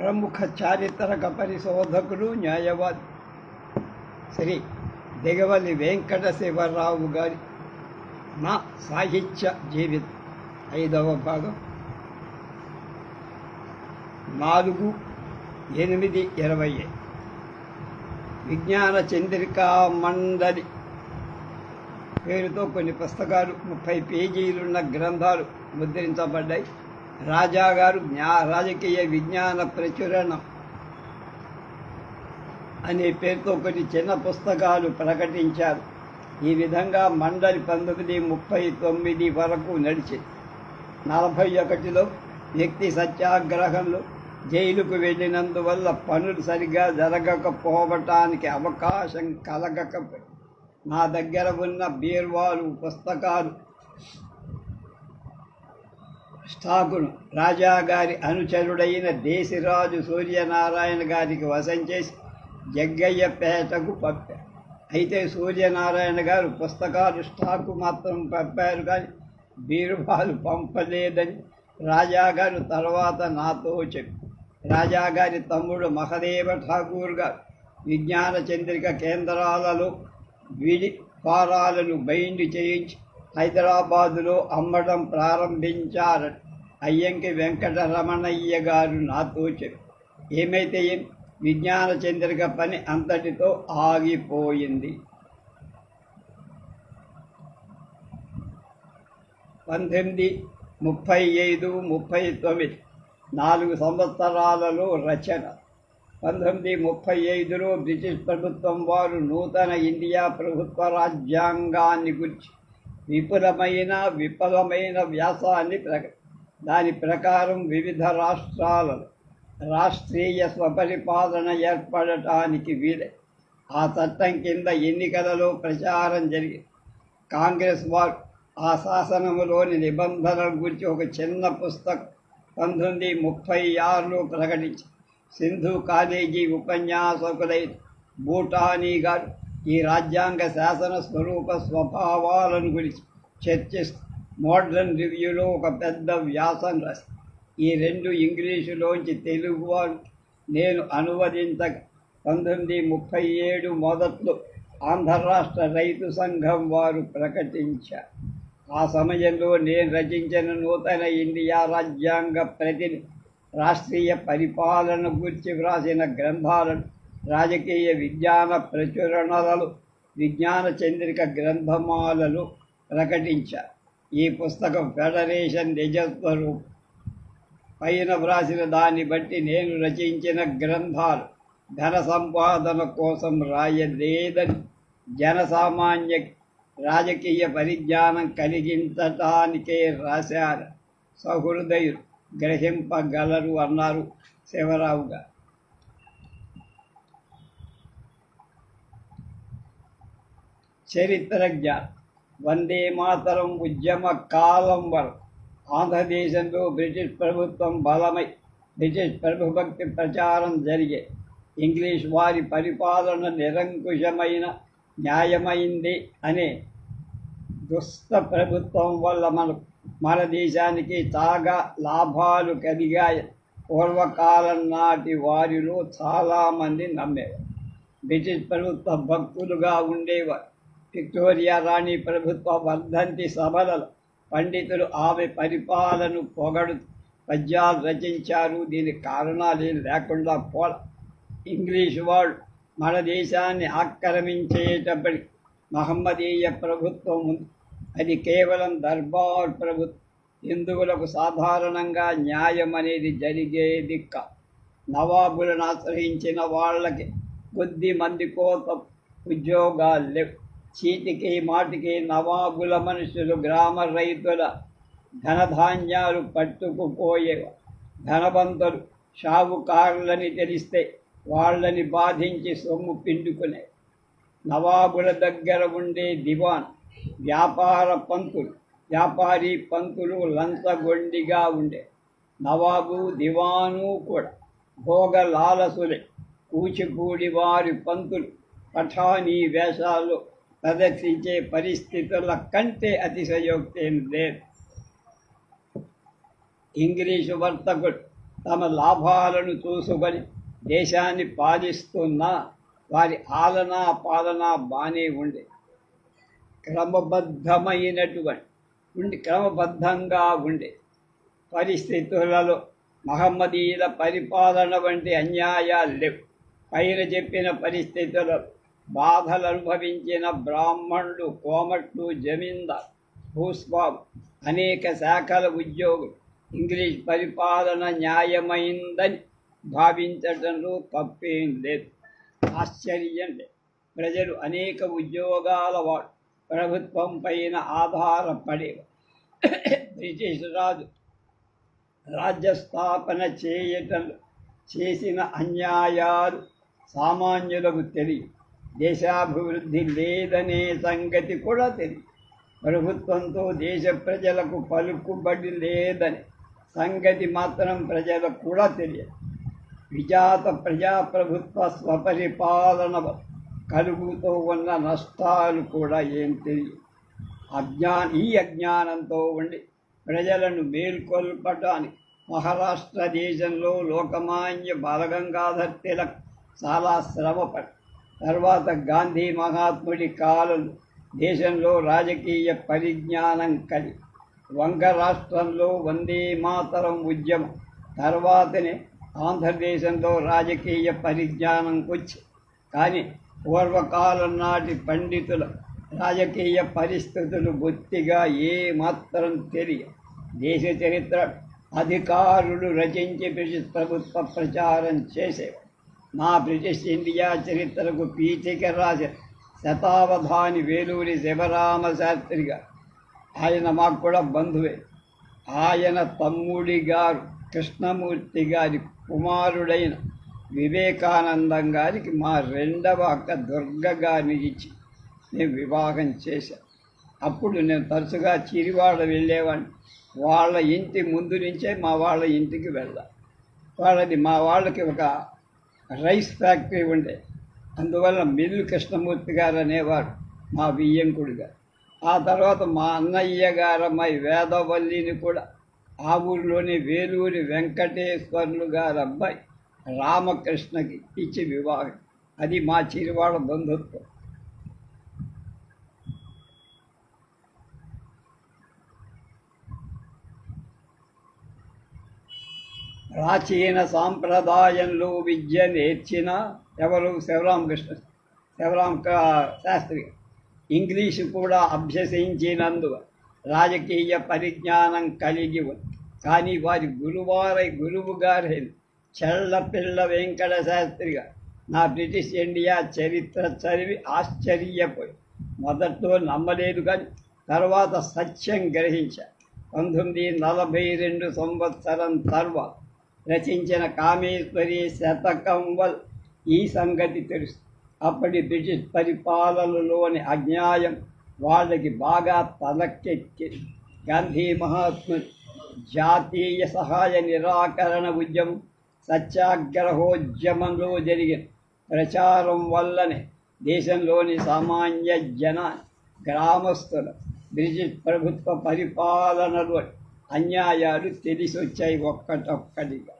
ప్రముఖ చారిత్రక పరిశోధకుడు న్యాయవాది శ్రీ దిగవల్లి వెంకట శివరావు గారి నా సాహిత్య జీవితం. ఐదవ భాగం. నాలుగు ఎనిమిది ఇరవై విజ్ఞాన చంద్రికా మండలి పేరుతో కొన్ని పుస్తకాలు ముప్పై పేజీలున్న గ్రంథాలు ముద్రించబడ్డాయి. రాజాగారు జ్ఞా రాజకీయ విజ్ఞాన ప్రచురణం అనే పేరుతో కొన్ని చిన్న పుస్తకాలు ప్రకటించారు. ఈ విధంగా మండలి పంతొమ్మిది ముప్పై తొమ్మిది వరకు నడిచింది నలభై ఒకటిలో వ్యక్తి సత్యాగ్రహంలో జైలుకు వెళ్ళినందువల్ల పనులు సరిగా జరగకపోవటానికి అవకాశం కలగకపోయి నా దగ్గర ఉన్న బీర్వాలు పుస్తకాలు స్టాకును రాజాగారి అనుచరుడైన దేశిరాజు సూర్యనారాయణ గారికి వశం చేసి జగ్గయ్యపేటకు పంపారు. అయితే సూర్యనారాయణ గారు పుస్తకాలు స్టాకు మాత్రం పంపారు కానీ బీరుబాలు పంపలేదని రాజాగారు తర్వాత నాతో చెప్పి రాజాగారి తమ్ముడు మహదేవ ఠాకూర్ గారు విజ్ఞాన చంద్రిక కేంద్రాలలో విడి ఫారాలను బైండ్ చేయించి హైదరాబాదులో అమ్మడం ప్రారంభించారట అయ్యంకి వెంకటరమణయ్య గారు నాతో చెప్పి ఏమైతే ఏం విజ్ఞాన చంద్రిక పని అంతటితో ఆగిపోయింది. పంతొమ్మిది ముప్పై ఐదు ముప్పై తొమ్మిది నాలుగు సంవత్సరాలలో రచన. పంతొమ్మిది ముప్పై ఐదులో బ్రిటిష్ ప్రభుత్వం వారు నూతన ఇండియా ప్రభుత్వ రాజ్యాంగాన్ని గురించి విపులమైన విఫలమైన వ్యాసాన్ని ప్రక దాని ప్రకారం వివిధ రాష్ట్రాలలో రాష్ట్రీయ స్వపరిపాలన ఏర్పడటానికి వీలే. ఆ చట్టం కింద ఎన్నికలలో ప్రచారం జరిగి కాంగ్రెస్ వారు ఆ శాసనములోని నిబంధనల గురించి ఒక చిన్న పుస్తకం పంతొమ్మిది ముప్పై ఆరులో ప్రకటించి సింధు కాలేజీ ఉపన్యాసకులైన భూటానీ గారు ఈ రాజ్యాంగ శాసన స్వరూప స్వభావాలను గురించి చర్చిస్తూ మోడ్రన్ రివ్యూలో ఒక పెద్ద వ్యాసం రాసి ఈ రెండు ఇంగ్లీషులోంచి తెలుగు నేను అనువదించక పంతొమ్మిది ముప్పై ఏడు మొదట్లో ఆంధ్ర రాష్ట్ర రైతు సంఘం వారు ప్రకటించారు ఆ సమయంలో నేను రచించిన నూతన ఇండియా రాజ్యాంగ ప్రతిని రాష్ట్రీయ పరిపాలన గురించి వ్రాసిన గ్రంథాలను రాజకీయ విజ్ఞాన ప్రచురణలు విజ్ఞాన చంద్రిక గ్రంథమాలలో ప్రకటించారు. ఈ పుస్తకం ఫెడరేషన్ నిజస్వరూపం పైన వ్రాసిన దాన్ని బట్టి నేను రచించిన గ్రంథాలు ధన సంపాదన కోసం రాయలేదని జనసామాన్య రాజకీయ పరిజ్ఞానం కలిగించటానికే రాశారు. సహృదయులు గ్రహింపగలరు అన్నారు శివరావు గారు. చరిత్రజ్ఞ. వందే మాతరం ఉద్యమ కాలం వరకు ఆంధ్రదేశంలో బ్రిటిష్ ప్రభుత్వం బలమై బ్రిటిష్ ప్రభుభక్తి ప్రచారం జరిగే. ఇంగ్లీష్ వారి పరిపాలన నిరంకుశమైన న్యాయమైంది అనే దుస్త ప్రభుత్వం వల్ల మన మన దేశానికి చాలా లాభాలు కలిగాయి. పూర్వకాలం నాటి వారిలో చాలామంది నమ్మేవారు. బ్రిటిష్ ప్రభుత్వ భక్తులుగా ఉండేవారు. విక్టోరియా రాణి ప్రభుత్వ వర్ధంతి సభలలో పండితులు ఆమె పరిపాలన పొగడు పద్యాలు రచించారు. దీని కారణాలు లేకుండా పోల. ఇంగ్లీష్ వాళ్ళు మన దేశాన్ని ఆక్రమించేటప్పటి మహమ్మదీయ ప్రభుత్వం ఉంది. అది కేవలం దర్బార్ ప్రభుత్వం. హిందువులకు సాధారణంగా న్యాయం అనేది జరిగేది కా. నవాబులను ఆశ్రయించిన వాళ్ళకి కొద్ది మంది కోత ఉద్యోగాలు లేవు. చీటికి మాటికి నవాబుల మనుషులు గ్రామ రైతుల ధనధాన్యాలు పట్టుకుపోయే ధనవంతులు షావుకారులని తెలిస్తే వాళ్ళని బాధించి సొమ్ము పిండుకునే నవాబుల దగ్గర ఉండే దివాన్ వ్యాపార పంతులు వ్యాపారి పంతులు లంచగొండిగా ఉండే నవాబు దివాను కూడా భోగ లాలసులే. కూచిపూడి వారి పంతులు పఠానీ వేషాల్లో ప్రదర్శించే పరిస్థితుల కంటే అతిశయోక్తి ఏం లేదు. ఇంగ్లీషు వర్తకుడు తమ లాభాలను చూసుకొని దేశాన్ని పాలిస్తున్న వారి ఆలనా పాలనా బానే ఉండే క్రమబద్ధమైనటువంటి ఉండి క్రమబద్ధంగా ఉండే పరిస్థితులలో మహమ్మదీయుల పరిపాలన వంటి అన్యాయాలు లేవు. పైన చెప్పిన పరిస్థితులలో బాధలు అనుభవించిన బ్రాహ్మణులు కోమట్లు జమీందార్ భూస్వాము అనేక శాఖల ఉద్యోగులు ఇంగ్లీష్ పరిపాలన న్యాయమైందని భావించటంలో తప్పేం లేదు. ఆశ్చర్యం లేదు. ప్రజలు అనేక ఉద్యోగాల వాడు ప్రభుత్వం పైన ఆధారపడేవారు. బ్రిటిష్ రాజు రాజ్య స్థాపన చేయటం చేసిన అన్యాయాలు సామాన్యులకు తెలియదు దేశాభివృద్ధి లేదనే సంగతి కూడా తెలియదు ప్రభుత్వంతో దేశ ప్రజలకు పలుకుబడి లేదని సంగతి మాత్రం ప్రజలకు కూడా తెలియదు. విజాత ప్రజాప్రభుత్వ స్వపరిపాలన కలుగుతూ ఉన్న నష్టాలు కూడా ఏం తెలియదు. అజ్ఞా ఈ అజ్ఞానంతో ఉండి ప్రజలను మేల్కొల్పటానికి మహారాష్ట్ర దేశంలో లోకమాన్య బాలగంగాధర్ తిలక్ చాలా శ్రమపడి తర్వాత గాంధీ మహాత్ముడి కాలం దేశంలో రాజకీయ పరిజ్ఞానం కలి వంగ రాష్ట్రంలో వందే మాతరం ఉద్యమం. తర్వాతనే ఆంధ్రదేశంలో రాజకీయ పరిజ్ఞానం వచ్చి కానీ పూర్వకాలం నాటి పండితుల రాజకీయ పరిస్థితులు బొత్తిగా ఏమాత్రం తెలియ దేశ చరిత్ర అధికారులు రచించి బ్రిటిష్ ప్రభుత్వ ప్రచారం చేసేవారు. మా బ్రిటిష్ ఇండియా చరిత్రకు పీఠిక రాసిన శతావధాని వేలూరి శివరామ శాస్త్రి గారు ఆయన మాకు కూడా బంధువే. ఆయన తమ్ముడి గారు కృష్ణమూర్తి గారి కుమారుడైన వివేకానందం గారికి మా రెండవ అక్క దుర్గ గారిని ఇచ్చి నేను వివాహం చేశాను అప్పుడు నేను తరచుగా చిరివాడ వెళ్ళేవాడిని వాళ్ళ ఇంటి ముందు నుంచే మా వాళ్ళ ఇంటికి వెళ్ళాలి వాళ్ళది మా వాళ్ళకి ఒక రైస్ ఫ్యాక్టరీ ఉండే. అందువల్ల మిల్లు కృష్ణమూర్తి గారు అనేవారు మా బియ్యంకుడు ఆ తర్వాత మా అన్నయ్య గారు అమ్మాయి వేదవల్లిని కూడా ఆ ఊరిలోని వేలూరి వెంకటేశ్వర్లు గారు అబ్బాయి రామకృష్ణకి ఇచ్చి వివాహం. అది మా చిరువాడ బంధుత్వం. ప్రాచీన సాంప్రదాయంలో విద్య నేర్చిన ఎవరు? శివరామకృష్ణ శివరామ శాస్త్రి. ఇంగ్లీషు కూడా అభ్యసించినందు రాజకీయ పరిజ్ఞానం కలిగి ఉంది. కానీ వారి గురువారై గురువు గారి చెల్లపిల్ల వెంకట శాస్త్రిగా నా బ్రిటిష్ ఇండియా చరిత్ర చదివి ఆశ్చర్యపోయి మొదట్లో నమ్మలేదు కానీ తర్వాత సత్యం గ్రహించా. పంతొమ్మిది నలభై రెండు సంవత్సరం తర్వాత రచించిన కామేశ్వరి శతకం వల్ ఈ సంగతి తెలుసు. అప్పటి బ్రిటిష్ పరిపాలనలోని అజ్ఞాయం వాళ్ళకి బాగా తలకెక్కి. గాంధీ మహాత్ముడు జాతీయ సహాయ నిరాకరణ ఉద్యమం సత్యాగ్రహోద్యమంలో జరిగిన ప్రచారం వల్లనే దేశంలోని సామాన్య జన గ్రామస్తుల బ్రిటిష్ ప్రభుత్వ పరిపాలనలో అన్యాయాలు తెలిసొచ్చాయి ఒక్కటొక్కటిగా.